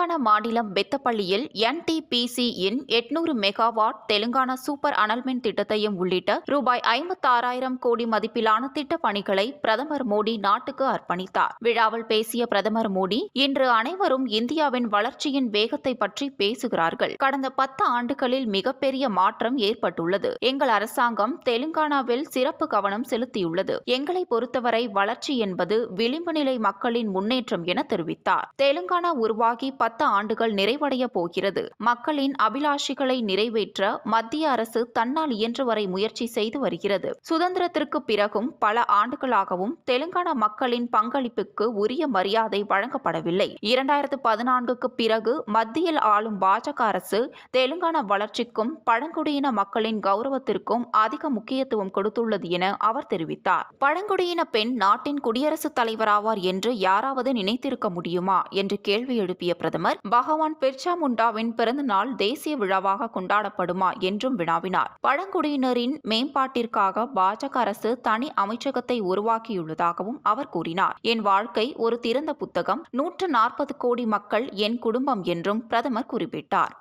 தெலுங்கானா மாநிலம் பெத்தப்பள்ளியில் என்டிபிசியின் எட்நூறு megawatt Telangana super அனல்மின் திட்டத்தையும் உள்ளிட்ட ரூபாய் ஐம்பத்தாறாயிரம் கோடி மதிப்பிலான திட்டப் பணிகளை பிரதமர் மோடி நாட்டுக்கு அர்ப்பணித்தார். விழாவில் பேசிய பிரதமர் மோடி இன்று அனைவரும் இந்தியாவின் வளர்ச்சியின் வேகத்தை பற்றி பேசுகிறார்கள். கடந்த பத்து ஆண்டுகளில் மிகப்பெரிய மாற்றம் ஏற்பட்டுள்ளது. எங்கள் அரசாங்கம் தெலுங்கானாவில் சிறப்பு கவனம் செலுத்தியுள்ளது. எங்களை பொறுத்தவரை வளர்ச்சி என்பது விளிம்பு நிலை மக்களின் முன்னேற்றம் என தெரிவித்தார். தெலுங்கானா உருவாகி பத்து ஆண்டுகள் நிறைவடைய போகிறது. மக்களின் அபிலாஷைகளை நிறைவேற்ற மத்திய அரசு தன்னால் இயன்ற வரை முயற்சி செய்து வருகிறது. சுதந்திரத்திற்கு பிறகும் பல ஆண்டுகளாகவும் தெலுங்கானா மக்களின் பங்களிப்புக்கு உரிய மரியாதை வழங்கப்படவில்லை. இரண்டாயிரத்து பதினான்குக்கு பிறகு மத்தியில் ஆளும் பாஜக அரசு தெலுங்கானா வளர்ச்சிக்கும் பழங்குடியின மக்களின் கௌரவத்திற்கும் அதிக முக்கியத்துவம் கொடுத்துள்ளது என அவர் தெரிவித்தார். பழங்குடியின பெண் நாட்டின் குடியரசுத் தலைவராவார் என்று யாராவது நினைத்திருக்க முடியுமா? என்று கேள்வி எழுப்பிய பிரதமர் பகவான் பிர்சா முண்டாவின் பிறந்த நாள் தேசிய விழாவாக கொண்டாடப்படுமா என்றும் வினாவினார். பழங்குடியினரின் மேம்பாட்டிற்காக பாஜக அரசு தனி அமைச்சகத்தை உருவாக்கியுள்ளதாகவும் அவர் கூறினார். என் வாழ்க்கை ஒரு திறந்த புத்தகம் நூற்று நாற்பது கோடி மக்கள் என் குடும்பம் என்றும் பிரதமர் குறிப்பிட்டார்.